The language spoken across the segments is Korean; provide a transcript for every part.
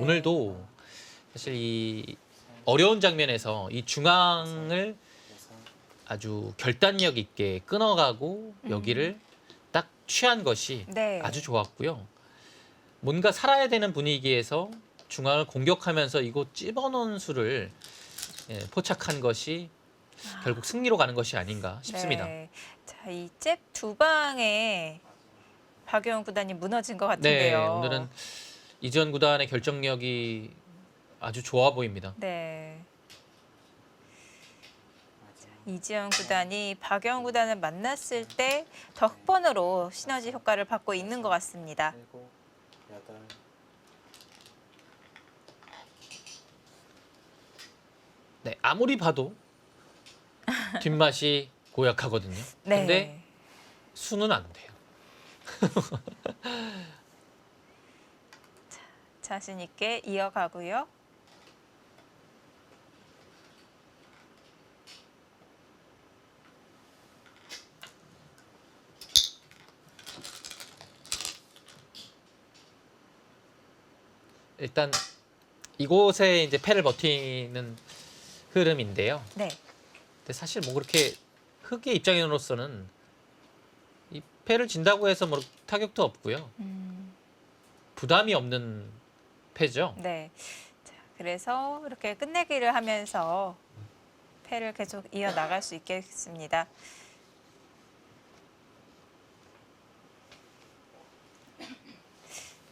오늘도 사실 이 어려운 장면에서 이 중앙을 아주 결단력 있게 끊어가고 음. 여기를 딱 취한 것이 네. 아주 좋았고요. 뭔가 살아야 되는 분위기에서 중앙을 공격하면서 이곳 찝어놓은 수를 예, 포착한 것이 결국 승리로 가는 것이 아닌가 싶습니다. 네. 자, 이 잽 두 방에 박용 구단이 무너진 것 네, 같은데요. 오늘은 이전 구단의 결정력이 아주 좋아 보입니다. 네. 자, 이지영 구단이 박영 구단을 만났을 때 덕번으로 시너지 효과를 받고 있는 것 같습니다. 일곱, 여덟, 네, 아무리 봐도 뒷맛이 고약하거든요. 네. 근데 수는 안 돼요. 자신 있게 이어가고요. 일단 이곳에 이제 패를 버티는 흐름인데요. 네. 근데 사실 뭐 그렇게 흑의 입장으로서는 이 패를 진다고 해서 뭐 타격도 없고요. 음, 부담이 없는 패죠. 네. 자, 그래서 이렇게 끝내기를 하면서 패를 계속 이어 나갈 수 있겠습니다.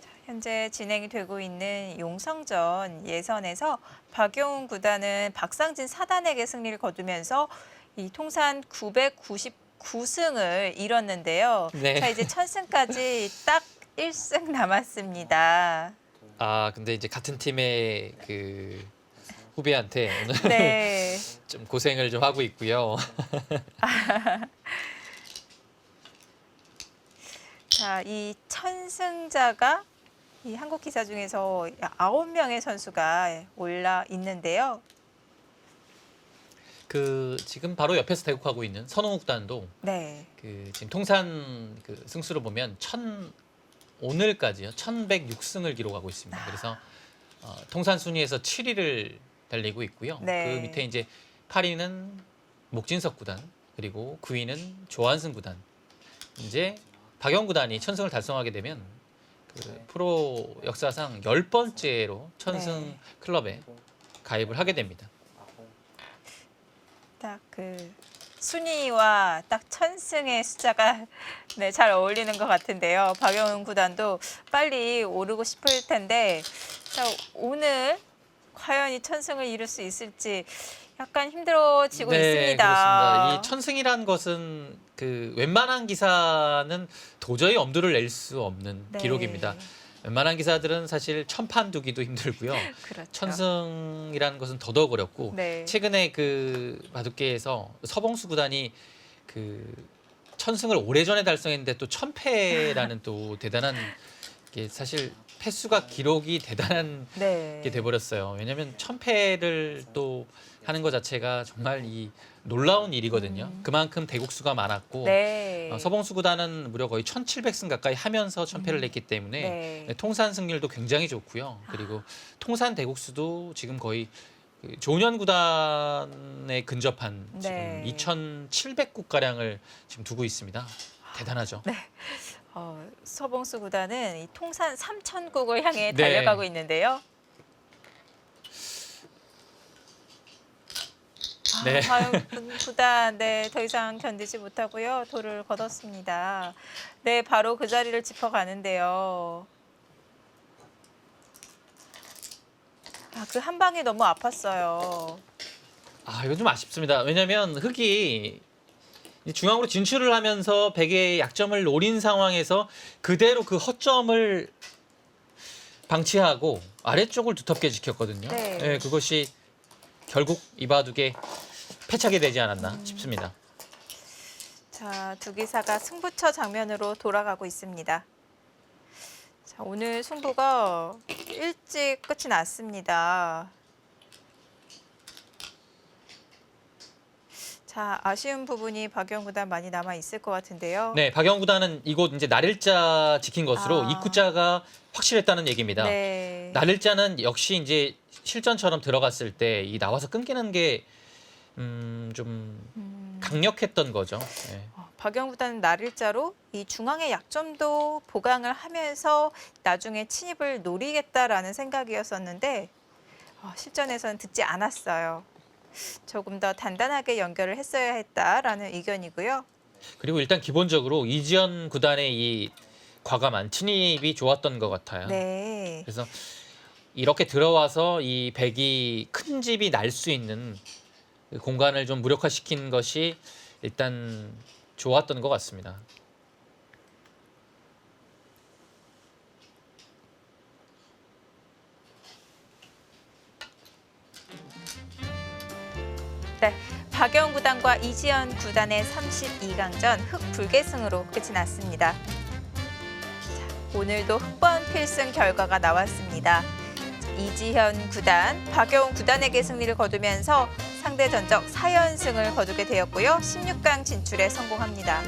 자, 현재 진행이 되고 있는 용성전 예선에서 박용훈 구단은 박상진 사단에게 승리를 거두면서 이 통산 999승을 이뤘는데요. 네. 자, 이제 천승까지 딱 1승 남았습니다. 아 근데 이제 같은 팀의 그 후배한테 오늘 네. 좀 고생을 좀 하고 있고요. 자, 이 천승자가 이 한국 기사 중에서 아홉 명의 선수가 올라 있는데요. 그 지금 바로 옆에서 대국하고 있는 선홍국단도 네. 그 지금 통산 그 승수를 보면 천 오늘까지요 1,106승을 기록하고 있습니다. 그래서 어, 통산 순위에서 7위를 달리고 있고요. 네. 그 밑에 이제 8위는 목진석 구단 그리고 9위는 조한승 구단. 이제 박영 구단이 천승을 달성하게 되면 그 프로 역사상 열 번째로 천승 네. 클럽에 가입을 하게 됩니다. 딱 그 순위와 딱 천승의 숫자가 네, 잘 어울리는 것 같은데요. 박영훈 구단도 빨리 오르고 싶을 텐데 자, 오늘 과연 이 천승을 이룰 수 있을지 약간 힘들어지고 있습니다. 네, 그렇습니다. 이 천승이란 것은 그 웬만한 기사는 도저히 엄두를 낼 수 없는 네. 기록입니다. 웬만한 기사들은 사실 천판 두기도 힘들고요. 그렇죠. 천승이라는 것은 더더욱 어렵고 네. 최근에 그 바둑계에서 서봉수 구단이 그 천승을 오래전에 달성했는데 또 천패라는 또 대단한 게 사실 패수가 기록이 대단한 네. 게 돼버렸어요. 왜냐하면 천패를 또 하는 것 자체가 정말 이 놀라운 일이거든요. 음. 그만큼 대국수가 많았고 네. 어, 서봉수 구단은 무려 거의 1,700승 가까이 하면서 천패를 냈기 때문에 네. 네, 통산 승률도 굉장히 좋고요. 그리고 통산 대국수도 지금 거의 그 조년 구단에 근접한 네. 지금 2,700국 가량을 지금 두고 있습니다. 대단하죠. 어, 서봉수 구단은 이 통산 3천국을 향해 네. 달려가고 있는데요. 네. 아, 구- 구단 네, 더 이상 견디지 못하고요. 돌을 걷었습니다. 네, 바로 그 자리를 짚어가는데요. 아, 그 한 방이 너무 아팠어요. 아 이건 좀 아쉽습니다. 왜냐하면 흑이 이 중앙으로 진출을 하면서 백의 약점을 노린 상황에서 그대로 그 허점을 방치하고 아래쪽을 두텁게 지켰거든요. 네. 예, 그것이 결국 이바둑에 패착이 되지 않았나 싶습니다. 자, 두 기사가 승부처 장면으로 돌아가고 있습니다. 자, 오늘 승부가 일찍 끝이 났습니다. 자, 자, 아쉬운 부분이 박영 구단 많이 남아 있을 것 같은데요. 네, 박영 구단은 이곳 이제 날일자 지킨 것으로 아. 입구자가 확실했다는 얘기입니다. 네. 날일자는 역시 이제 실전처럼 들어갔을 때 이 나와서 끊기는 게 음, 좀 음, 강력했던 거죠. 네. 어, 박영 구단은 날일자로 이 중앙의 약점도 보강을 하면서 나중에 침입을 노리겠다라는 생각이었었는데 어, 실전에서는 듣지 않았어요. 조금 더 단단하게 연결을 했어야 했다라는 의견이고요. 그리고 일단 기본적으로 이지연 구단의 이 과감한 침입이 좋았던 것 같아요. 네. 그래서 이렇게 들어와서 이 백이 큰 집이 날 수 있는 그 공간을 좀 무력화시킨 것이 일단 좋았던 것 같습니다. 네. 박영 구단과 이지연 구단의 32강전 흑불계승으로 끝이 났습니다. 자, 오늘도 흑번 필승 결과가 나왔습니다. 이지현 구단, 박영훈 구단에게 승리를 거두면서 상대 전적 4연승을 거두게 되었고요. 16강 진출에 성공합니다.